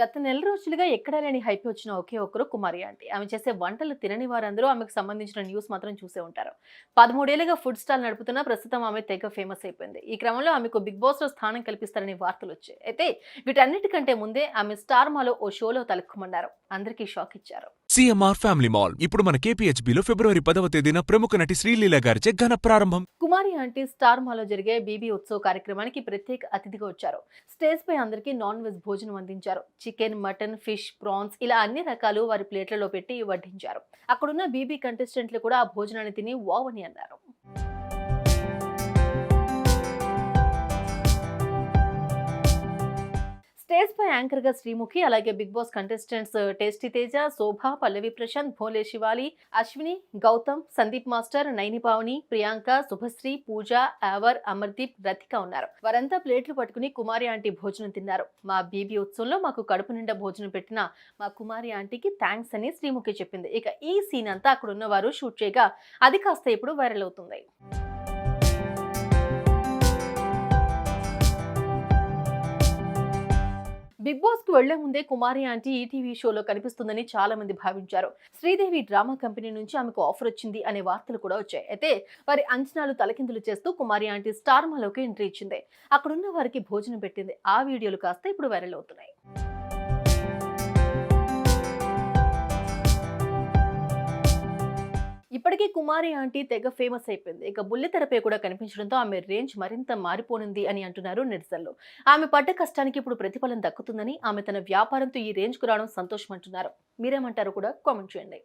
గత నెల రోజులుగా ఎక్కడా లేని హైప్ వచ్చిన ఒకే ఒక్కరు కుమారి ఆంటీ. ఆమె చేసే వంటలు తినని వారందరూ ఆమెకు సంబంధించిన న్యూస్ మాత్రం చూసే ఉంటారు. పదమూడేళ్ళుగా ఫుడ్ స్టాల్ నడుపుతున్న ప్రస్తుతం ఆమె తెగ ఫేమస్ అయిపోయింది. ఈ క్రమంలో ఆమెకు బిగ్ బాస్లో స్థానం కల్పిస్తారని వార్తలు వచ్చాయి. అయితే వీటన్నిటికంటే ముందే ఆమె స్టార్ మాలో ఓ షోలో తలుక్కుమన్నారు. అందరికీ షాక్ ఇచ్చారు. సిఎంఆర్ ఫ్యామిలీ మాల్ ఇప్పుడు మన కేపీహెచ్బీలో ఫిబ్రవరి పదవ తేదీన ప్రముఖ నటి శ్రీలీల గారిచే ఘన ప్రారంభం. కుమారి ఆంటీ స్టార్ మాలో జరిగే బీబీ ఉత్సవ్ కార్యక్రమానికి ప్రత్యేక అతిథిగా వచ్చారు. స్టేజ్ పై అందరికీ నాన్ వెజ్ భోజనం అందించారు. చికెన్ మటన్ ఫిష్ ప్రాన్స్ ఇలా అన్ని రకాలు వారి ప్లేట్లలో పెట్టి వడ్డించారు. అక్కడున్న బీబీ కంటెస్టెంట్లు కూడా ఆ భోజనాన్ని తిని వావ్ అని అన్నారు. యాంకర్గా యాంకర్గా శ్రీముఖి అలాగే Bigg Boss contestants tasty Teja Shobha Pallavi Prashanth Bhole Shivali Ashwini Gautam Sandeep master Naini Pavani Priyanka Subhashree Pooja hour Amardeep Rathika ఉన్నారు. వారంతా ప్లేట్లు పట్టుకుని కుమారి ఆంటీ భోజనం తిన్నారు. మా బీబీ ఉత్సవంలో మాకు కడుపు నిండా భోజనం పెట్టిన మా కుమారి ఆంటీకి థ్యాంక్స్ అని శ్రీముఖి చెప్పింది. ఇక ఈ సీన్ అంతా అక్కడ ఉన్న వారు షూట్ చేయగా అది కాస్త ఇప్పుడు వైరల్ అవుతుంది. బిగ్ బాస్కు వెళ్ళే ముందే కుమారి ఆంటీ ఈటీవీ షోలో కనిపిస్తుందని చాలా మంది భావించారు. శ్రీదేవి డ్రామా కంపెనీ నుంచి ఆమెకు ఆఫర్ వచ్చింది అనే వార్తలు కూడా వచ్చాయి. అయితే వారి అంచనాలు తలకిందులు చేస్తూ కుమారి ఆంటీ స్టార్మాలోకి ఎంట్రీ ఇచ్చింది. అక్కడున్న వారికి భోజనం పెట్టింది. ఆ వీడియోలు కాస్త ఇప్పుడు వైరల్ అవుతున్నాయి. ఇప్పటికీ కుమారి ఆంటీ తెగ ఫేమస్ అయిపోయింది. ఇక బుల్లితెరపై కూడా కనిపించడంతో ఆమె రేంజ్ మరింత మారిపోనుంది అని అంటున్నారు నెటిజన్లు ఆమె పడ్డ కష్టానికి ఇప్పుడు ప్రతిఫలం దక్కుతుందని ఆమె తన వ్యాపారంతో ఈ రేంజ్కు రావడం సంతోషం అంటున్నారు మీరేమంటారు కూడా కామెంట్ చేయండి.